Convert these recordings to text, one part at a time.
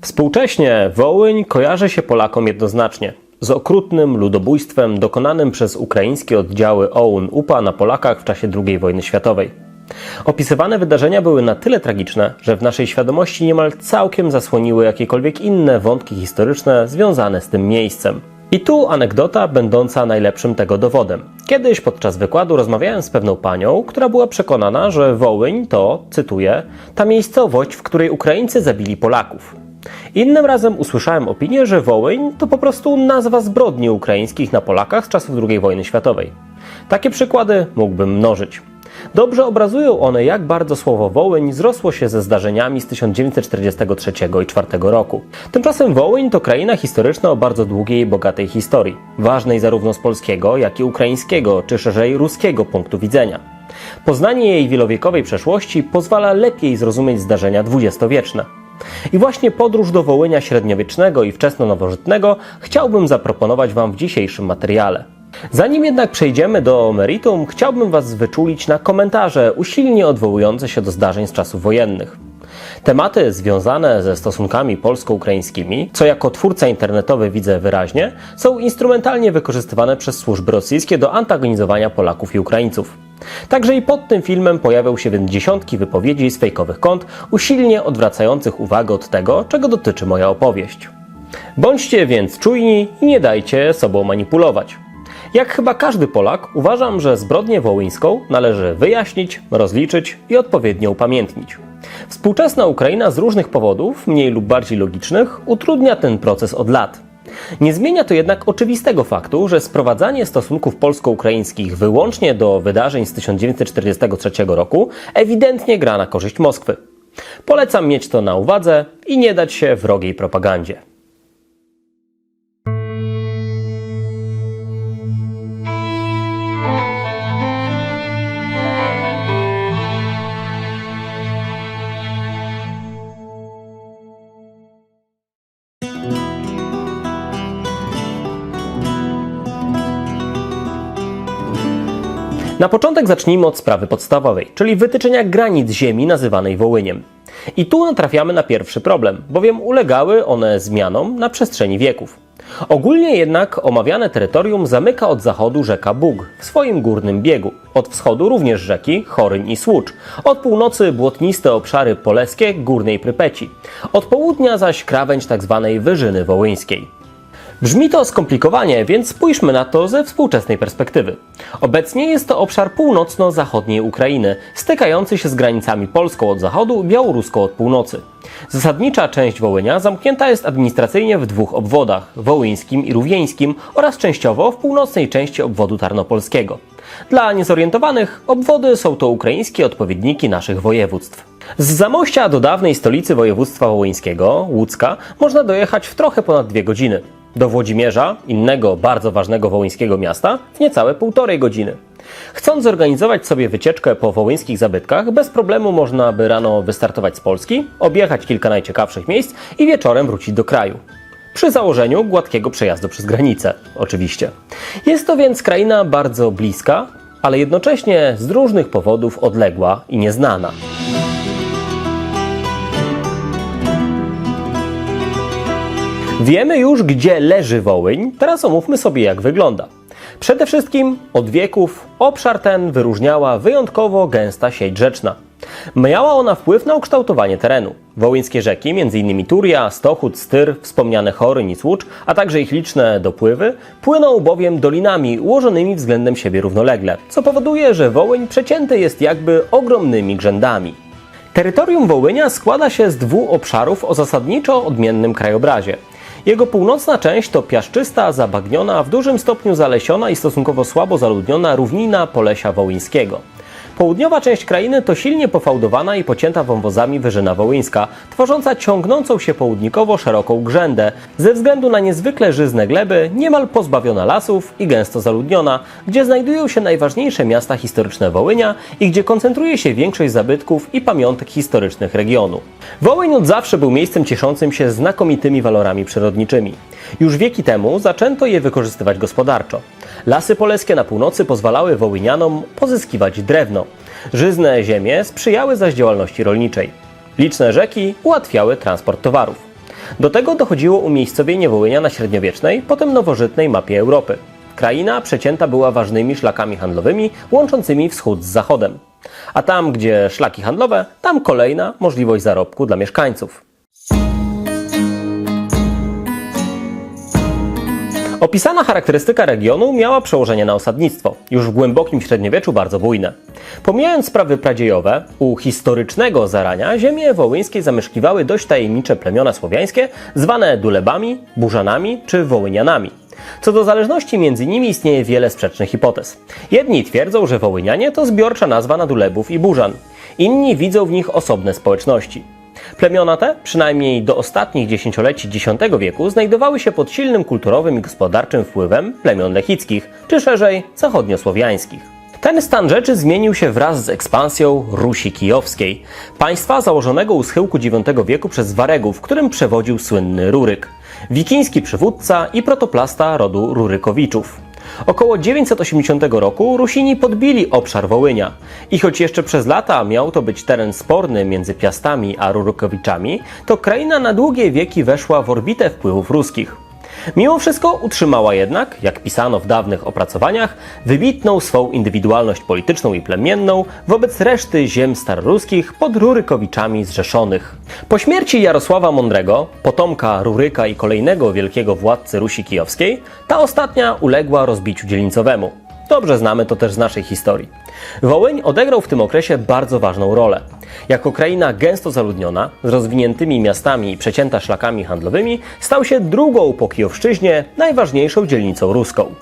Współcześnie Wołyń kojarzy się Polakom jednoznacznie z okrutnym ludobójstwem dokonanym przez ukraińskie oddziały OUN-UPA na Polakach w czasie II wojny światowej. Opisywane wydarzenia były na tyle tragiczne, że w naszej świadomości niemal całkiem zasłoniły jakiekolwiek inne wątki historyczne związane z tym miejscem. I tu anegdota będąca najlepszym tego dowodem. Kiedyś podczas wykładu rozmawiałem z pewną panią, która była przekonana, że Wołyń to, cytuję, ta miejscowość, w której Ukraińcy zabili Polaków. Innym razem usłyszałem opinię, że Wołyń to po prostu nazwa zbrodni ukraińskich na Polakach z czasów II wojny światowej. Takie przykłady mógłbym mnożyć. Dobrze obrazują one, jak bardzo słowo Wołyń zrosło się ze zdarzeniami z 1943 i 4 roku. Tymczasem Wołyń to kraina historyczna o bardzo długiej i bogatej historii, ważnej zarówno z polskiego, jak i ukraińskiego, czy szerzej ruskiego punktu widzenia. Poznanie jej wielowiekowej przeszłości pozwala lepiej zrozumieć zdarzenia dwudziestowieczne. I właśnie podróż do Wołynia średniowiecznego i wczesno-nowożytnego chciałbym zaproponować Wam w dzisiejszym materiale. Zanim jednak przejdziemy do meritum, chciałbym Was wyczulić na komentarze usilnie odwołujące się do zdarzeń z czasów wojennych. Tematy związane ze stosunkami polsko-ukraińskimi, co jako twórca internetowy widzę wyraźnie, są instrumentalnie wykorzystywane przez służby rosyjskie do antagonizowania Polaków i Ukraińców. Także i pod tym filmem pojawią się dziesiątki wypowiedzi z fejkowych kont, usilnie odwracających uwagę od tego, czego dotyczy moja opowieść. Bądźcie więc czujni i nie dajcie sobą manipulować. Jak chyba każdy Polak, uważam, że zbrodnię wołyńską należy wyjaśnić, rozliczyć i odpowiednio upamiętnić. Współczesna Ukraina z różnych powodów, mniej lub bardziej logicznych, utrudnia ten proces od lat. Nie zmienia to jednak oczywistego faktu, że sprowadzanie stosunków polsko-ukraińskich wyłącznie do wydarzeń z 1943 roku ewidentnie gra na korzyść Moskwy. Polecam mieć to na uwadze i nie dać się wrogiej propagandzie. Na początek zacznijmy od sprawy podstawowej, czyli wytyczenia granic ziemi nazywanej Wołyniem. I tu natrafiamy na pierwszy problem, bowiem ulegały one zmianom na przestrzeni wieków. Ogólnie jednak omawiane terytorium zamyka od zachodu rzeka Bug w swoim górnym biegu. Od wschodu również rzeki Choryń i Słucz. Od północy błotniste obszary poleskie Górnej Prypeci. Od południa zaś krawędź tzw. Wyżyny Wołyńskiej. Brzmi to skomplikowanie, więc spójrzmy na to ze współczesnej perspektywy. Obecnie jest to obszar północno-zachodniej Ukrainy, stykający się z granicami polską od zachodu białoruską od północy. Zasadnicza część Wołynia zamknięta jest administracyjnie w dwóch obwodach, wołyńskim i rówieńskim oraz częściowo w północnej części obwodu tarnopolskiego. Dla niezorientowanych obwody są to ukraińskie odpowiedniki naszych województw. Z Zamościa do dawnej stolicy województwa wołyńskiego, Łódzka, można dojechać w trochę ponad dwie godziny. Do Włodzimierza, innego bardzo ważnego wołyńskiego miasta, w niecałe półtorej godziny. Chcąc zorganizować sobie wycieczkę po wołyńskich zabytkach, bez problemu można by rano wystartować z Polski, objechać kilka najciekawszych miejsc i wieczorem wrócić do kraju. Przy założeniu gładkiego przejazdu przez granicę, oczywiście. Jest to więc kraina bardzo bliska, ale jednocześnie z różnych powodów odległa i nieznana. Wiemy już, gdzie leży Wołyń, teraz omówmy sobie, jak wygląda. Przede wszystkim od wieków obszar ten wyróżniała wyjątkowo gęsta sieć rzeczna. Miała ona wpływ na ukształtowanie terenu. Wołyńskie rzeki, m.in. Turia, Stochód, Styr, wspomniane Choryń i Słucz, a także ich liczne dopływy, płyną bowiem dolinami ułożonymi względem siebie równolegle, co powoduje, że Wołyń przecięty jest jakby ogromnymi grzędami. Terytorium Wołynia składa się z dwóch obszarów o zasadniczo odmiennym krajobrazie. Jego północna część to piaszczysta, zabagniona, w dużym stopniu zalesiona i stosunkowo słabo zaludniona równina Polesia Wołyńskiego. Południowa część krainy to silnie pofałdowana i pocięta wąwozami Wyżyna Wołyńska, tworząca ciągnącą się południkowo szeroką grzędę, ze względu na niezwykle żyzne gleby, niemal pozbawiona lasów i gęsto zaludniona, gdzie znajdują się najważniejsze miasta historyczne Wołynia i gdzie koncentruje się większość zabytków i pamiątek historycznych regionu. Wołyń od zawsze był miejscem cieszącym się znakomitymi walorami przyrodniczymi. Już wieki temu zaczęto je wykorzystywać gospodarczo. Lasy poleskie na północy pozwalały Wołynianom pozyskiwać drewno. Żyzne ziemie sprzyjały zaś działalności rolniczej. Liczne rzeki ułatwiały transport towarów. Do tego dochodziło umiejscowienie Wołynia na średniowiecznej, potem nowożytnej mapie Europy. Kraina przecięta była ważnymi szlakami handlowymi łączącymi wschód z zachodem. A tam, gdzie szlaki handlowe, tam kolejna możliwość zarobku dla mieszkańców. Opisana charakterystyka regionu miała przełożenie na osadnictwo, już w głębokim średniowieczu bardzo bujne. Pomijając sprawy pradziejowe, u historycznego zarania ziemie wołyńskie zamieszkiwały dość tajemnicze plemiona słowiańskie zwane Dulebami, Burzanami czy Wołynianami. Co do zależności między nimi istnieje wiele sprzecznych hipotez. Jedni twierdzą, że Wołynianie to zbiorcza nazwa na Dulebów i Burzan. Inni widzą w nich osobne społeczności. Plemiona te, przynajmniej do ostatnich dziesięcioleci X wieku, znajdowały się pod silnym kulturowym i gospodarczym wpływem plemion lechickich, czy szerzej zachodniosłowiańskich. Ten stan rzeczy zmienił się wraz z ekspansją Rusi Kijowskiej, państwa założonego u schyłku IX wieku przez Waregów, którym przewodził słynny Ruryk, wikiński przywódca i protoplasta rodu Rurykowiczów. Około 980 roku Rusini podbili obszar Wołynia i choć jeszcze przez lata miał to być teren sporny między Piastami a Rurykowiczami, to kraina na długie wieki weszła w orbitę wpływów ruskich. Mimo wszystko utrzymała jednak, jak pisano w dawnych opracowaniach, wybitną swą indywidualność polityczną i plemienną wobec reszty ziem staroruskich pod Rurykowiczami zrzeszonych. Po śmierci Jarosława Mądrego, potomka Ruryka i kolejnego wielkiego władcy Rusi Kijowskiej, ta ostatnia uległa rozbiciu dzielnicowemu. Dobrze znamy to też z naszej historii. Wołyń odegrał w tym okresie bardzo ważną rolę. Jako kraina gęsto zaludniona, z rozwiniętymi miastami i przecięta szlakami handlowymi, stał się drugą po Kijowszczyźnie najważniejszą dzielnicą ruską.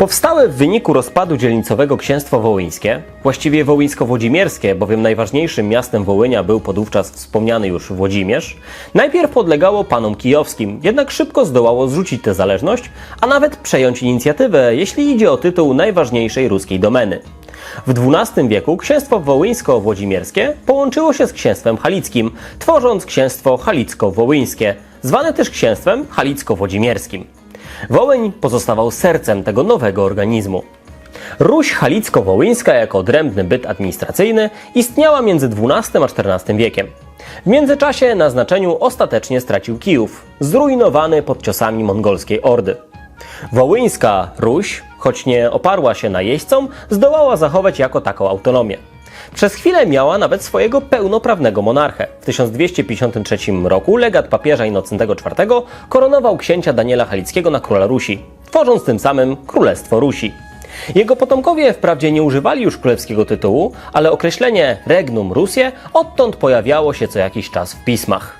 Powstałe w wyniku rozpadu dzielnicowego księstwo wołyńskie, właściwie wołyńsko-włodzimierskie, bowiem najważniejszym miastem Wołynia był podówczas wspomniany już Włodzimierz, najpierw podlegało panom kijowskim, jednak szybko zdołało zrzucić tę zależność, a nawet przejąć inicjatywę, jeśli idzie o tytuł najważniejszej ruskiej domeny. W XII wieku księstwo wołyńsko-włodzimierskie połączyło się z księstwem halickim, tworząc księstwo halicko-wołyńskie, zwane też księstwem halicko-włodzimierskim. Wołyń pozostawał sercem tego nowego organizmu. Ruś halicko-wołyńska jako odrębny byt administracyjny istniała między XII a XIV wiekiem. W międzyczasie na znaczeniu ostatecznie stracił Kijów, zrujnowany pod ciosami mongolskiej ordy. Wołyńska Ruś, choć nie oparła się na jeźdźcom, zdołała zachować jako taką autonomię. Przez chwilę miała nawet swojego pełnoprawnego monarchę. W 1253 roku legat papieża Innocentego IV koronował księcia Daniela Halickiego na króla Rusi, tworząc tym samym Królestwo Rusi. Jego potomkowie wprawdzie nie używali już królewskiego tytułu, ale określenie Regnum Rusie odtąd pojawiało się co jakiś czas w pismach.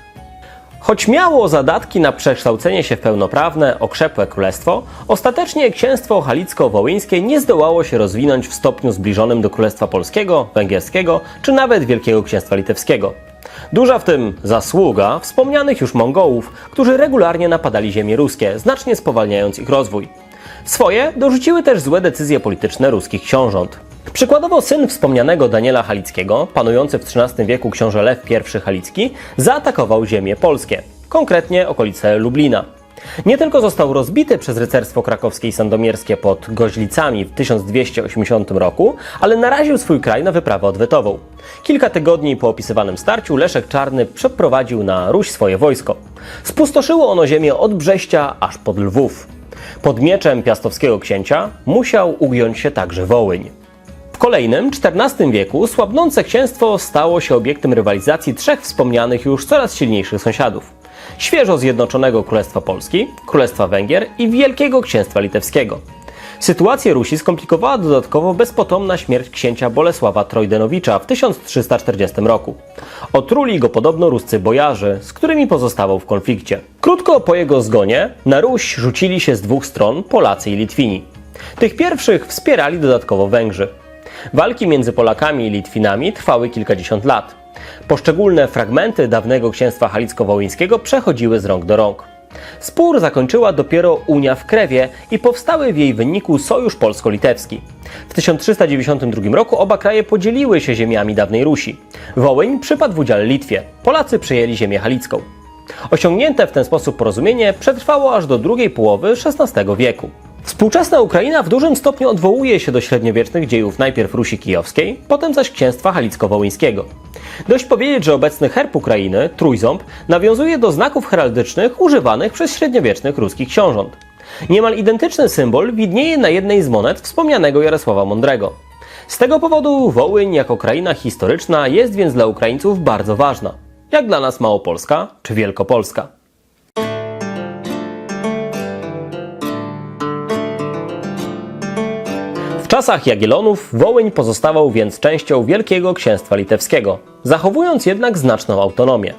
Choć miało zadatki na przekształcenie się w pełnoprawne, okrzepłe królestwo, ostatecznie księstwo halicko-wołyńskie nie zdołało się rozwinąć w stopniu zbliżonym do Królestwa Polskiego, Węgierskiego czy nawet Wielkiego Księstwa Litewskiego. Duża w tym zasługa wspomnianych już Mongołów, którzy regularnie napadali ziemie ruskie, znacznie spowalniając ich rozwój. Swoje dorzuciły też złe decyzje polityczne ruskich książąt. Przykładowo syn wspomnianego Daniela Halickiego, panujący w XIII wieku książę Lew I Halicki, zaatakował ziemie polskie, konkretnie okolice Lublina. Nie tylko został rozbity przez rycerstwo krakowskie i sandomierskie pod Goźlicami w 1280 roku, ale naraził swój kraj na wyprawę odwetową. Kilka tygodni po opisywanym starciu Leszek Czarny przeprowadził na Ruś swoje wojsko. Spustoszyło ono ziemię od Brześcia aż pod Lwów. Pod mieczem piastowskiego księcia musiał ugiąć się także Wołyń. Kolejnym, XIV wieku, słabnące księstwo stało się obiektem rywalizacji trzech wspomnianych już coraz silniejszych sąsiadów. Świeżo zjednoczonego Królestwa Polski, Królestwa Węgier i Wielkiego Księstwa Litewskiego. Sytuację Rusi skomplikowała dodatkowo bezpotomna śmierć księcia Bolesława Trojdenowicza w 1340 roku. Otruli go podobno ruscy bojarzy, z którymi pozostawał w konflikcie. Krótko po jego zgonie na Ruś rzucili się z dwóch stron Polacy i Litwini. Tych pierwszych wspierali dodatkowo Węgrzy. Walki między Polakami i Litwinami trwały kilkadziesiąt lat. Poszczególne fragmenty dawnego księstwa halicko-wołyńskiego przechodziły z rąk do rąk. Spór zakończyła dopiero Unia w Krewie i powstały w jej wyniku Sojusz Polsko-Litewski. W 1392 roku oba kraje podzieliły się ziemiami dawnej Rusi. Wołyń przypadł w udziale Litwie, Polacy przejęli ziemię halicką. Osiągnięte w ten sposób porozumienie przetrwało aż do drugiej połowy XVI wieku. Współczesna Ukraina w dużym stopniu odwołuje się do średniowiecznych dziejów najpierw Rusi Kijowskiej, potem zaś księstwa halicko-wołyńskiego. Dość powiedzieć, że obecny herb Ukrainy, trójząb, nawiązuje do znaków heraldycznych używanych przez średniowiecznych ruskich książąt. Niemal identyczny symbol widnieje na jednej z monet wspomnianego Jarosława Mądrego. Z tego powodu Wołyń jako kraina historyczna jest więc dla Ukraińców bardzo ważna, jak dla nas Małopolska czy Wielkopolska. Czasach Jagiellonów Wołyń pozostawał więc częścią Wielkiego Księstwa Litewskiego, zachowując jednak znaczną autonomię.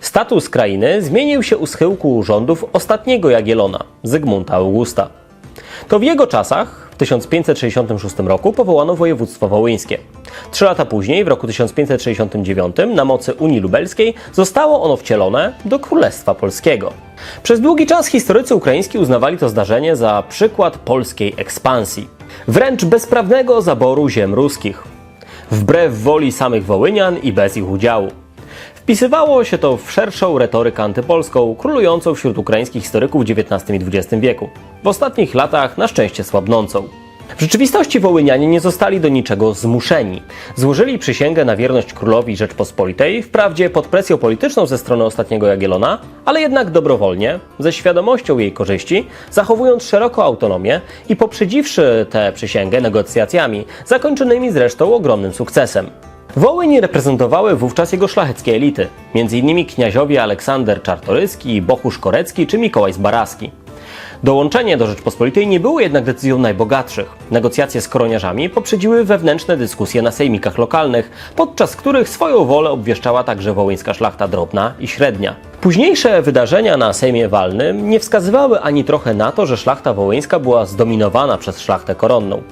Status krainy zmienił się u schyłku rządów ostatniego Jagiellona, Zygmunta Augusta. To w jego czasach, w 1566 roku, powołano województwo wołyńskie. Trzy lata później, w roku 1569, na mocy Unii Lubelskiej, zostało ono wcielone do Królestwa Polskiego. Przez długi czas historycy ukraińscy uznawali to zdarzenie za przykład polskiej ekspansji, wręcz bezprawnego zaboru ziem ruskich, wbrew woli samych Wołynian i bez ich udziału. Wpisywało się to w szerszą retorykę antypolską, królującą wśród ukraińskich historyków w XIX i XX wieku. W ostatnich latach na szczęście słabnącą. W rzeczywistości Wołynianie nie zostali do niczego zmuszeni. Złożyli przysięgę na wierność królowi Rzeczpospolitej, wprawdzie pod presją polityczną ze strony ostatniego Jagiellona, ale jednak dobrowolnie, ze świadomością jej korzyści, zachowując szeroką autonomię i poprzedziwszy tę przysięgę negocjacjami, zakończonymi zresztą ogromnym sukcesem. Wołyń reprezentowały wówczas jego szlacheckie elity, m.in. kniaziowie Aleksander Czartoryski, Bohusz Korecki czy Mikołaj Zbaraski. Dołączenie do Rzeczpospolitej nie było jednak decyzją najbogatszych. Negocjacje z koroniarzami poprzedziły wewnętrzne dyskusje na sejmikach lokalnych, podczas których swoją wolę obwieszczała także wołyńska szlachta drobna i średnia. Późniejsze wydarzenia na Sejmie Walnym nie wskazywały ani trochę na to, że szlachta wołyńska była zdominowana przez szlachtę koronną.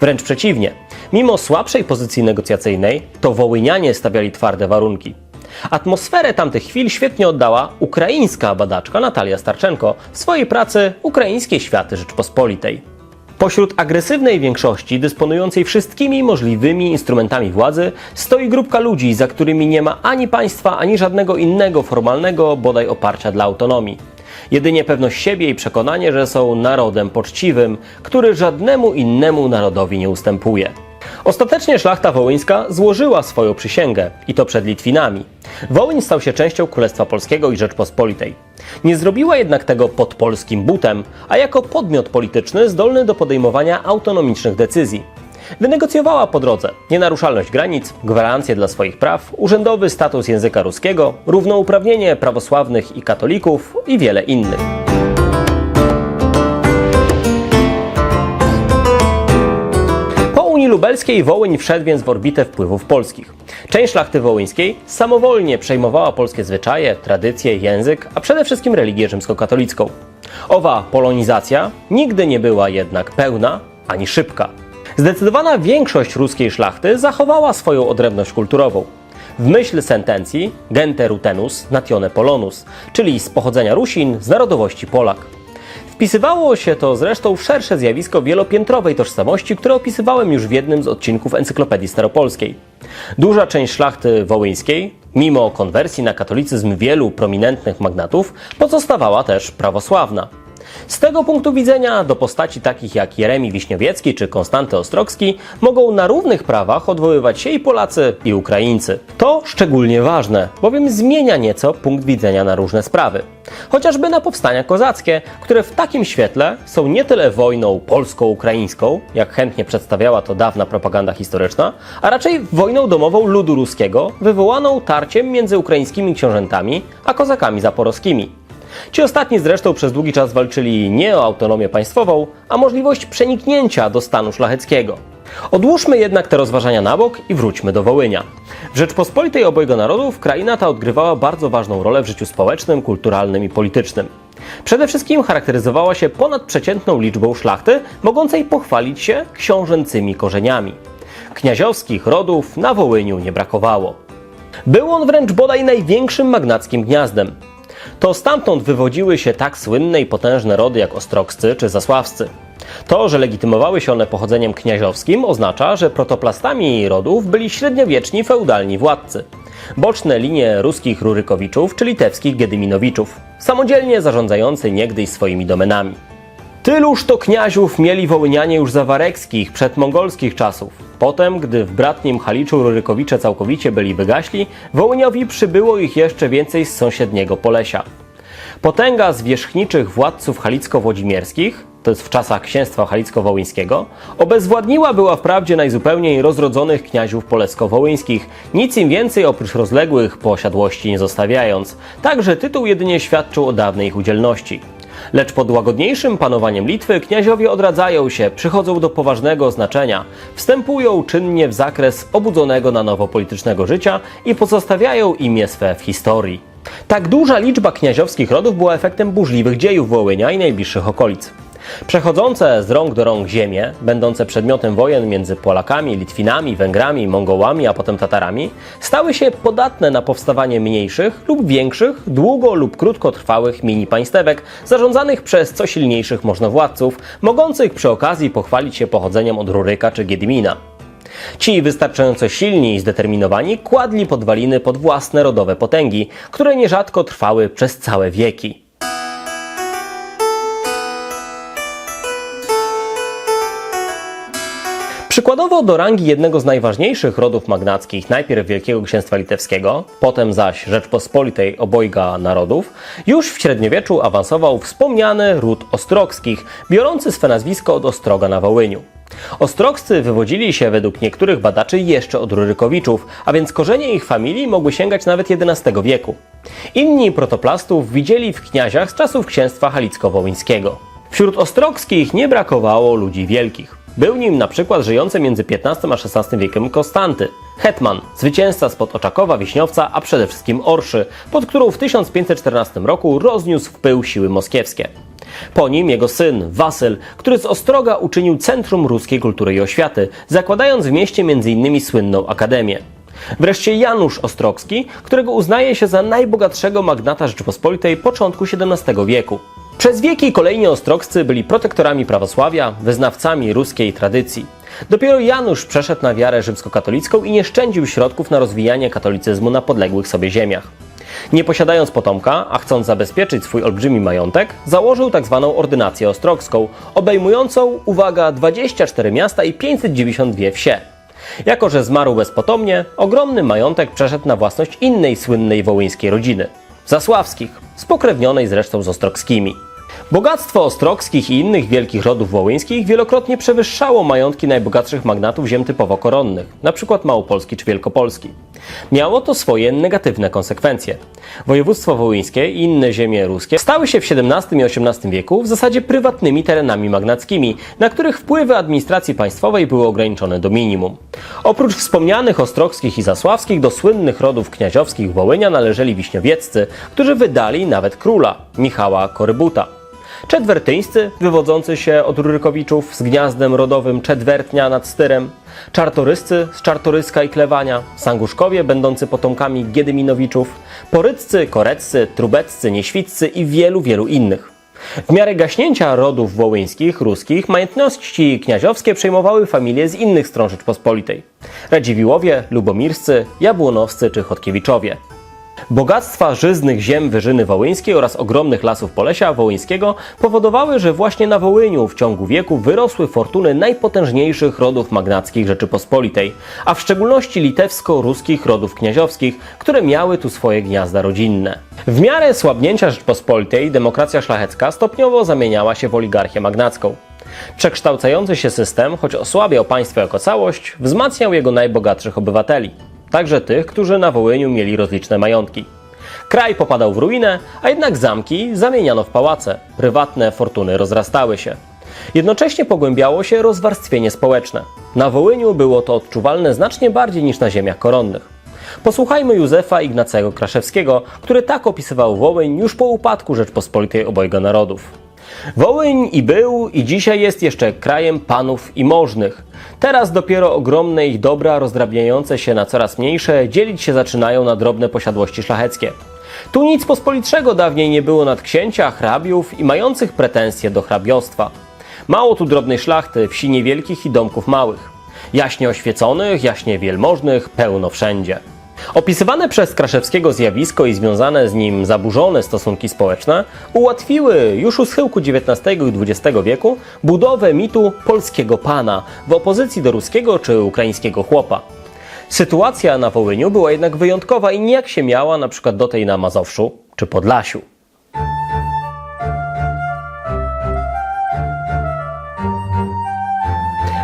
Wręcz przeciwnie, mimo słabszej pozycji negocjacyjnej, to Wołynianie stawiali twarde warunki. Atmosferę tamtych chwil świetnie oddała ukraińska badaczka Natalia Starczenko w swojej pracy Ukraińskie światy Rzeczpospolitej. Pośród agresywnej większości dysponującej wszystkimi możliwymi instrumentami władzy stoi grupka ludzi, za którymi nie ma ani państwa, ani żadnego innego formalnego bodaj oparcia dla autonomii. Jedynie pewność siebie i przekonanie, że są narodem poczciwym, który żadnemu innemu narodowi nie ustępuje. Ostatecznie szlachta wołyńska złożyła swoją przysięgę i to przed Litwinami. Wołyń stał się częścią Królestwa Polskiego i Rzeczpospolitej. Nie zrobiła jednak tego pod polskim butem, a jako podmiot polityczny zdolny do podejmowania autonomicznych decyzji. Wynegocjowała po drodze nienaruszalność granic, gwarancje dla swoich praw, urzędowy status języka ruskiego, równouprawnienie prawosławnych i katolików i wiele innych. Lubelskiej Wołyń wszedł więc w orbitę wpływów polskich. Część szlachty wołyńskiej samowolnie przejmowała polskie zwyczaje, tradycje, język, a przede wszystkim religię rzymskokatolicką. Owa polonizacja nigdy nie była jednak pełna ani szybka. Zdecydowana większość ruskiej szlachty zachowała swoją odrębność kulturową. W myśl sentencji gente rutenus natione polonus, czyli z pochodzenia Rusin, z narodowości Polak. Wpisywało się to zresztą w szersze zjawisko wielopiętrowej tożsamości, które opisywałem już w jednym z odcinków Encyklopedii Staropolskiej. Duża część szlachty wołyńskiej, mimo konwersji na katolicyzm wielu prominentnych magnatów, pozostawała też prawosławna. Z tego punktu widzenia do postaci takich jak Jeremi Wiśniowiecki czy Konstanty Ostrogski mogą na równych prawach odwoływać się i Polacy, i Ukraińcy. To szczególnie ważne, bowiem zmienia nieco punkt widzenia na różne sprawy. Chociażby na powstania kozackie, które w takim świetle są nie tyle wojną polsko-ukraińską, jak chętnie przedstawiała to dawna propaganda historyczna, a raczej wojną domową ludu ruskiego, wywołaną tarciem między ukraińskimi książętami a kozakami zaporowskimi. Ci ostatni zresztą przez długi czas walczyli nie o autonomię państwową, a możliwość przeniknięcia do stanu szlacheckiego. Odłóżmy jednak te rozważania na bok i wróćmy do Wołynia. W Rzeczpospolitej obojga narodów kraina ta odgrywała bardzo ważną rolę w życiu społecznym, kulturalnym i politycznym. Przede wszystkim charakteryzowała się ponadprzeciętną liczbą szlachty, mogącej pochwalić się książęcymi korzeniami. Kniaziowskich rodów na Wołyniu nie brakowało. Był on wręcz bodaj największym magnackim gniazdem. To stamtąd wywodziły się tak słynne i potężne rody jak Ostrogscy czy Zasławscy. To, że legitymowały się one pochodzeniem kniaziowskim, oznacza, że protoplastami rodów byli średniowieczni feudalni władcy. Boczne linie ruskich Rurykowiczów czy litewskich Gedyminowiczów, samodzielnie zarządzający niegdyś swoimi domenami. Tyluż to kniaziów mieli Wołynianie już za wareckich, przedmongolskich czasów. Potem, gdy w bratnim Haliczu Rurykowicze całkowicie byli wygaśli, Wołyniowi przybyło ich jeszcze więcej z sąsiedniego Polesia. Potęga zwierzchniczych władców halicko-włodzimierskich, to jest w czasach księstwa halicko-wołyńskiego, obezwładniła była wprawdzie najzupełniej rozrodzonych kniaziów polecko-wołyńskich, nic im więcej oprócz rozległych posiadłości nie zostawiając, także tytuł jedynie świadczył o dawnej ich udzielności. Lecz pod łagodniejszym panowaniem Litwy kniaziowie odradzają się, przychodzą do poważnego znaczenia, wstępują czynnie w zakres obudzonego na nowo politycznego życia i pozostawiają imię swe w historii. Tak duża liczba kniaziowskich rodów była efektem burzliwych dziejów Wołynia i najbliższych okolic. Przechodzące z rąk do rąk ziemie, będące przedmiotem wojen między Polakami, Litwinami, Węgrami, Mongołami, a potem Tatarami, stały się podatne na powstawanie mniejszych lub większych, długo lub krótko trwałych mini państewek, zarządzanych przez co silniejszych możnowładców, mogących przy okazji pochwalić się pochodzeniem od Ruryka czy Giedimina. Ci wystarczająco silni i zdeterminowani kładli podwaliny pod własne rodowe potęgi, które nierzadko trwały przez całe wieki. Przykładowo do rangi jednego z najważniejszych rodów magnackich, najpierw Wielkiego Księstwa Litewskiego, potem zaś Rzeczpospolitej obojga narodów, już w średniowieczu awansował wspomniany ród Ostrogskich, biorący swe nazwisko od Ostroga na Wołyniu. Ostrogscy wywodzili się według niektórych badaczy jeszcze od Rurykowiczów, a więc korzenie ich familii mogły sięgać nawet XI wieku. Inni protoplastów widzieli w kniaziach z czasów księstwa halicko-wołyńskiego. Wśród Ostrogskich nie brakowało ludzi wielkich. Był nim na przykład żyjący między XV a XVI wiekiem Konstanty, hetman, zwycięzca spod Oczakowa, Wiśniowca, a przede wszystkim Orszy, pod którą w 1514 roku rozniósł w pył siły moskiewskie. Po nim jego syn, Wasyl, który z Ostroga uczynił centrum ruskiej kultury i oświaty, zakładając w mieście m.in. słynną akademię. Wreszcie Janusz Ostrogski, którego uznaje się za najbogatszego magnata Rzeczypospolitej początku XVII wieku. Przez wieki kolejni Ostrogscy byli protektorami prawosławia, wyznawcami ruskiej tradycji. Dopiero Janusz przeszedł na wiarę rzymskokatolicką i nie szczędził środków na rozwijanie katolicyzmu na podległych sobie ziemiach. Nie posiadając potomka, a chcąc zabezpieczyć swój olbrzymi majątek, założył tzw. ordynację ostrogską, obejmującą, uwaga, 24 miasta i 592 wsie. Jako, że zmarł bezpotomnie, ogromny majątek przeszedł na własność innej słynnej wołyńskiej rodziny Zasławskich, spokrewnionej zresztą z Ostrogskimi. Bogactwo Ostrogskich i innych wielkich rodów wołyńskich wielokrotnie przewyższało majątki najbogatszych magnatów ziem typowo koronnych, np. Małopolski czy Wielkopolski. Miało to swoje negatywne konsekwencje. Województwo wołyńskie i inne ziemie ruskie stały się w XVII i XVIII wieku w zasadzie prywatnymi terenami magnackimi, na których wpływy administracji państwowej były ograniczone do minimum. Oprócz wspomnianych ostrogskich i zasławskich do słynnych rodów kniaziowskich Wołynia należeli wiśniowieccy, którzy wydali nawet króla, Michała Korybuta. Czedwertyńscy, wywodzący się od Rurykowiczów z gniazdem rodowym Czedwertnia nad Styrem, Czartoryscy z Czartoryska i Klewania, Sanguszkowie będący potomkami Giedyminowiczów, Poryccy, Koreccy, Trubeccy, Nieświccy i wielu, wielu innych. W miarę gaśnięcia rodów wołyńskich, ruskich, majątności kniaziowskie przejmowały familie z innych stron Rzeczpospolitej. Radziwiłowie, Lubomirscy, Jabłonowscy czy Chodkiewiczowie. Bogactwa żyznych ziem Wyżyny Wołyńskiej oraz ogromnych lasów Polesia Wołyńskiego powodowały, że właśnie na Wołyniu w ciągu wieku wyrosły fortuny najpotężniejszych rodów magnackich Rzeczypospolitej, a w szczególności litewsko-ruskich rodów kniaziowskich, które miały tu swoje gniazda rodzinne. W miarę słabnięcia Rzeczypospolitej demokracja szlachecka stopniowo zamieniała się w oligarchię magnacką. Przekształcający się system, choć osłabiał państwo jako całość, wzmacniał jego najbogatszych obywateli także tych, którzy na Wołyniu mieli rozliczne majątki. Kraj popadał w ruinę, a jednak zamki zamieniano w pałace, prywatne fortuny rozrastały się. Jednocześnie pogłębiało się rozwarstwienie społeczne. Na Wołyniu było to odczuwalne znacznie bardziej niż na ziemiach koronnych. Posłuchajmy Józefa Ignacego Kraszewskiego, który tak opisywał Wołyń już po upadku Rzeczpospolitej obojga narodów. Wołyń i był, i dzisiaj jest jeszcze krajem panów i możnych. Teraz dopiero ogromne ich dobra, rozdrabniające się na coraz mniejsze, dzielić się zaczynają na drobne posiadłości szlacheckie. Tu nic pospolitszego dawniej nie było nad księcia, hrabiów i mających pretensje do hrabiostwa. Mało tu drobnej szlachty, wsi niewielkich i domków małych. Jaśnie oświeconych, jaśnie wielmożnych, pełno wszędzie. Opisywane przez Kraszewskiego zjawisko i związane z nim zaburzone stosunki społeczne ułatwiły już u schyłku XIX i XX wieku budowę mitu polskiego pana w opozycji do ruskiego czy ukraińskiego chłopa. Sytuacja na Wołyniu była jednak wyjątkowa i nijak się miała na przykład do tej na Mazowszu czy Podlasiu.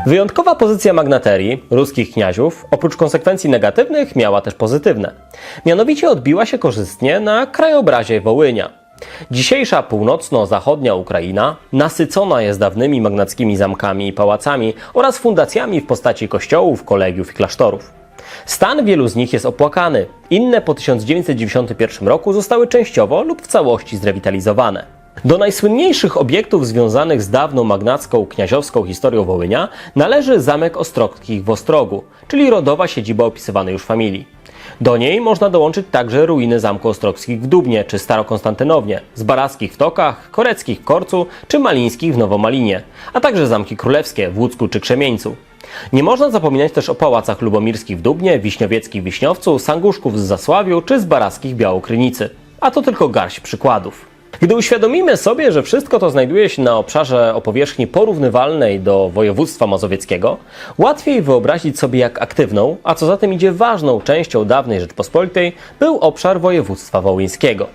Wyjątkowa pozycja magnaterii, ruskich kniaziów, oprócz konsekwencji negatywnych, miała też pozytywne. Mianowicie odbiła się korzystnie na krajobrazie Wołynia. Dzisiejsza północno-zachodnia Ukraina nasycona jest dawnymi magnackimi zamkami i pałacami oraz fundacjami w postaci kościołów, kolegiów i klasztorów. Stan wielu z nich jest opłakany, inne po 1991 roku zostały częściowo lub w całości zrewitalizowane. Do najsłynniejszych obiektów związanych z dawną magnacką kniaziowską historią Wołynia należy Zamek Ostrockich w Ostrogu, czyli rodowa siedziba opisywanej już familii. Do niej można dołączyć także ruiny Zamku Ostrockich w Dubnie czy Starokonstantynownie, Zbarackich w Tokach, Koreckich w Korcu czy Malińskich w Nowomalinie, a także zamki królewskie w Łódzku czy Krzemieńcu. Nie można zapominać też o pałacach lubomirskich w Dubnie, Wiśniowieckich w Wiśniowcu, Sanguszków z Zasławiu czy Zbaraskich w Białokrynicy. A to tylko garść przykładów. Gdy uświadomimy sobie, że wszystko to znajduje się na obszarze o powierzchni porównywalnej do województwa mazowieckiego, łatwiej wyobrazić sobie, jak aktywną, a co za tym idzie ważną częścią dawnej Rzeczpospolitej, był obszar województwa wołyńskiego.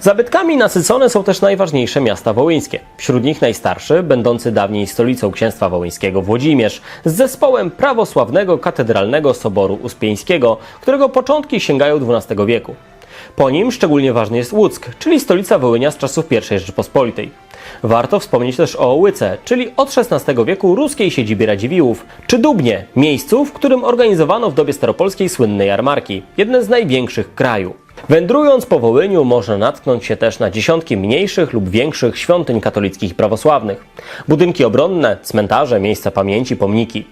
Zabytkami nasycone są też najważniejsze miasta wołyńskie. Wśród nich najstarszy, będący dawniej stolicą księstwa wołyńskiego Włodzimierz, z zespołem prawosławnego katedralnego soboru uspieńskiego, którego początki sięgają XII wieku. Po nim szczególnie ważny jest Łuck, czyli stolica Wołynia z czasów I Rzeczypospolitej. Warto wspomnieć też o Łyce, czyli od XVI wieku ruskiej siedzibie Radziwiłłów, czy Dubnie, miejscu, w którym organizowano w dobie staropolskiej słynne jarmarki, jedne z największych kraju. Wędrując po Wołyniu można natknąć się też na dziesiątki mniejszych lub większych świątyń katolickich i prawosławnych. Budynki obronne, cmentarze, miejsca pamięci, pomniki.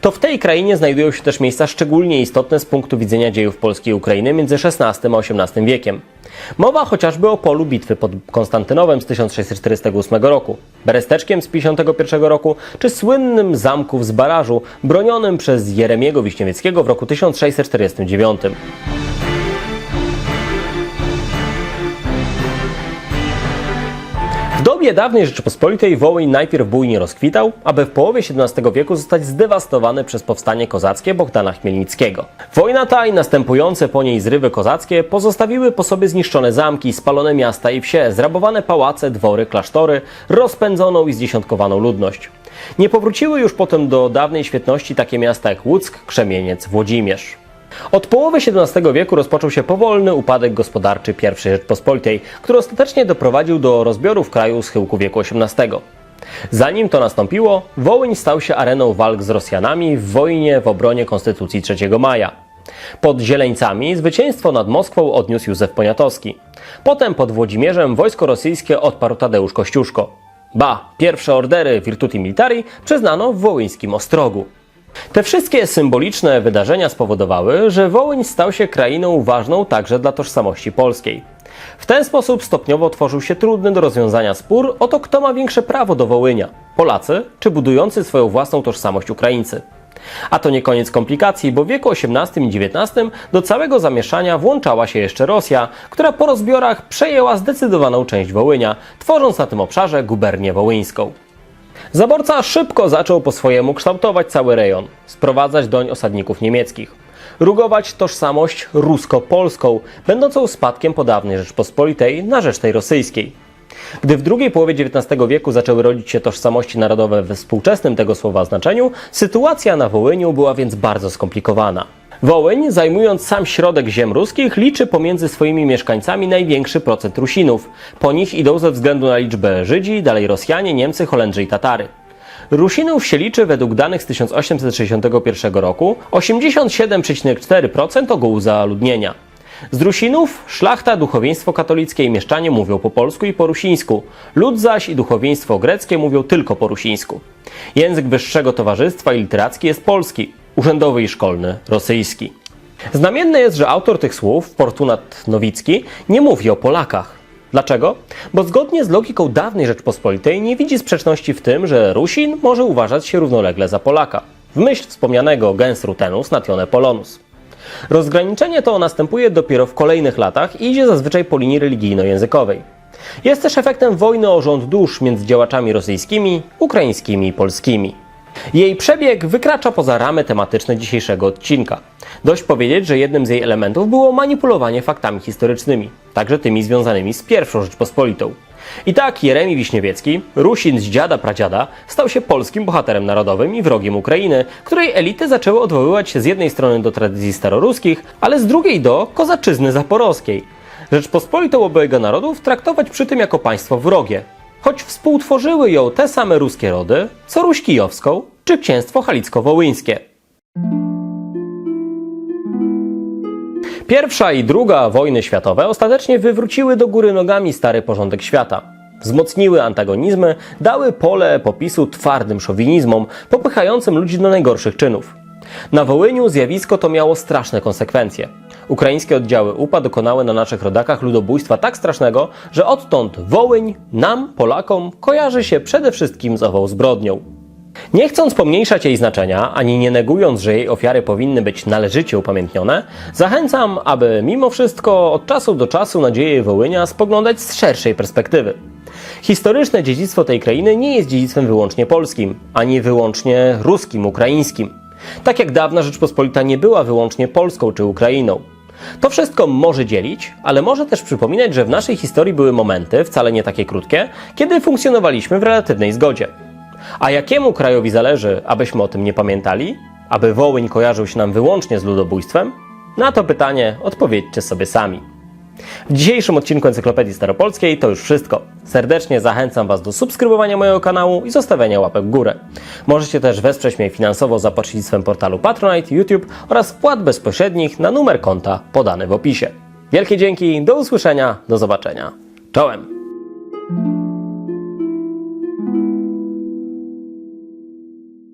To w tej krainie znajdują się też miejsca szczególnie istotne z punktu widzenia dziejów Polski i Ukrainy między XVI a XVIII wiekiem. Mowa chociażby o polu bitwy pod Konstantynowem z 1648 roku, Beresteczkiem z 51 roku, czy słynnym zamku w Zbarażu, bronionym przez Jeremiego Wiśniewieckiego w roku 1649. W dobie dawnej Rzeczypospolitej Wołyń najpierw bujnie rozkwitał, aby w połowie XVII wieku zostać zdewastowany przez powstanie kozackie Bogdana Chmielnickiego. Wojna ta i następujące po niej zrywy kozackie pozostawiły po sobie zniszczone zamki, spalone miasta i wsie, zrabowane pałace, dwory, klasztory, rozpędzoną i zdziesiątkowaną ludność. Nie powróciły już potem do dawnej świetności takie miasta jak Łuck, Krzemieniec, Włodzimierz. Od połowy XVII wieku rozpoczął się powolny upadek gospodarczy I Rzeczpospolitej, który ostatecznie doprowadził do rozbiorów kraju schyłku wieku XVIII. Zanim to nastąpiło, Wołyń stał się areną walk z Rosjanami w wojnie w obronie Konstytucji 3 maja. Pod Zieleńcami zwycięstwo nad Moskwą odniósł Józef Poniatowski. Potem pod Włodzimierzem wojsko rosyjskie odparł Tadeusz Kościuszko. Ba, pierwsze ordery Virtuti Militari przyznano w wołyńskim Ostrogu. Te wszystkie symboliczne wydarzenia spowodowały, że Wołyń stał się krainą ważną także dla tożsamości polskiej. W ten sposób stopniowo tworzył się trudny do rozwiązania spór o to, kto ma większe prawo do Wołynia Polacy czy budujący swoją własną tożsamość Ukraińcy. A to nie koniec komplikacji, bo w wieku XVIII i XIX do całego zamieszania włączała się jeszcze Rosja, która po rozbiorach przejęła zdecydowaną część Wołynia, tworząc na tym obszarze gubernię wołyńską. Zaborca szybko zaczął po swojemu kształtować cały rejon, sprowadzać doń osadników niemieckich, rugować tożsamość rusko-polską, będącą spadkiem po dawnej Rzeczpospolitej na rzecz tej rosyjskiej. Gdy w drugiej połowie XIX wieku zaczęły rodzić się tożsamości narodowe we współczesnym tego słowa znaczeniu, sytuacja na Wołyniu była więc bardzo skomplikowana. Wołyń, zajmując sam środek ziem ruskich, liczy pomiędzy swoimi mieszkańcami największy procent Rusinów. Po nich idą ze względu na liczbę Żydzi, dalej Rosjanie, Niemcy, Holendrzy i Tatary. Rusinów się liczy według danych z 1861 roku 87,4% ogółu zaludnienia. Z Rusinów szlachta, duchowieństwo katolickie i mieszczanie mówią po polsku i po rusińsku. Lud zaś i duchowieństwo greckie mówią tylko po rusińsku. Język wyższego towarzystwa i literacki jest polski, urzędowy i szkolny rosyjski. Znamienne jest, że autor tych słów, Fortunat Nowicki, nie mówi o Polakach. Dlaczego? Bo zgodnie z logiką dawnej Rzeczpospolitej nie widzi sprzeczności w tym, że Rusin może uważać się równolegle za Polaka, w myśl wspomnianego gens rutenus natione polonus. Rozgraniczenie to następuje dopiero w kolejnych latach i idzie zazwyczaj po linii religijno-językowej. Jest też efektem wojny o rząd dusz między działaczami rosyjskimi, ukraińskimi i polskimi. Jej przebieg wykracza poza ramy tematyczne dzisiejszego odcinka. Dość powiedzieć, że jednym z jej elementów było manipulowanie faktami historycznymi, także tymi związanymi z pierwszą Rzeczpospolitą. I tak Jeremi Wiśniewiecki, Rusin z dziada pradziada, stał się polskim bohaterem narodowym i wrogiem Ukrainy, której elity zaczęły odwoływać się z jednej strony do tradycji staroruskich, ale z drugiej do kozaczyzny zaporowskiej. Rzeczpospolitą obojga narodów traktować przy tym jako państwo wrogie, choć współtworzyły ją te same ruskie rody, co Ruś Kijowską czy księstwo halicko-wołyńskie. Pierwsza i druga wojny światowe ostatecznie wywróciły do góry nogami stary porządek świata. Wzmocniły antagonizmy, dały pole popisu twardym szowinizmom, popychającym ludzi do najgorszych czynów. Na Wołyniu zjawisko to miało straszne konsekwencje. Ukraińskie oddziały UPA dokonały na naszych rodakach ludobójstwa tak strasznego, że odtąd Wołyń nam, Polakom, kojarzy się przede wszystkim z ową zbrodnią. Nie chcąc pomniejszać jej znaczenia, ani nie negując, że jej ofiary powinny być należycie upamiętnione, zachęcam, aby mimo wszystko od czasu do czasu na dzieje Wołynia spoglądać z szerszej perspektywy. Historyczne dziedzictwo tej krainy nie jest dziedzictwem wyłącznie polskim, ani wyłącznie ruskim, ukraińskim. Tak jak dawna Rzeczpospolita nie była wyłącznie Polską czy Ukrainą. To wszystko może dzielić, ale może też przypominać, że w naszej historii były momenty, wcale nie takie krótkie, kiedy funkcjonowaliśmy w relatywnej zgodzie. A jakiemu krajowi zależy, abyśmy o tym nie pamiętali? Aby Wołyń kojarzył się nam wyłącznie z ludobójstwem? Na to pytanie odpowiedzcie sobie sami. W dzisiejszym odcinku Encyklopedii Staropolskiej to już wszystko. Serdecznie zachęcam Was do subskrybowania mojego kanału i zostawiania łapek w górę. Możecie też wesprzeć mnie finansowo za pośrednictwem portalu Patronite, YouTube oraz wpłat bezpośrednich na numer konta podany w opisie. Wielkie dzięki, do usłyszenia, do zobaczenia. Czołem!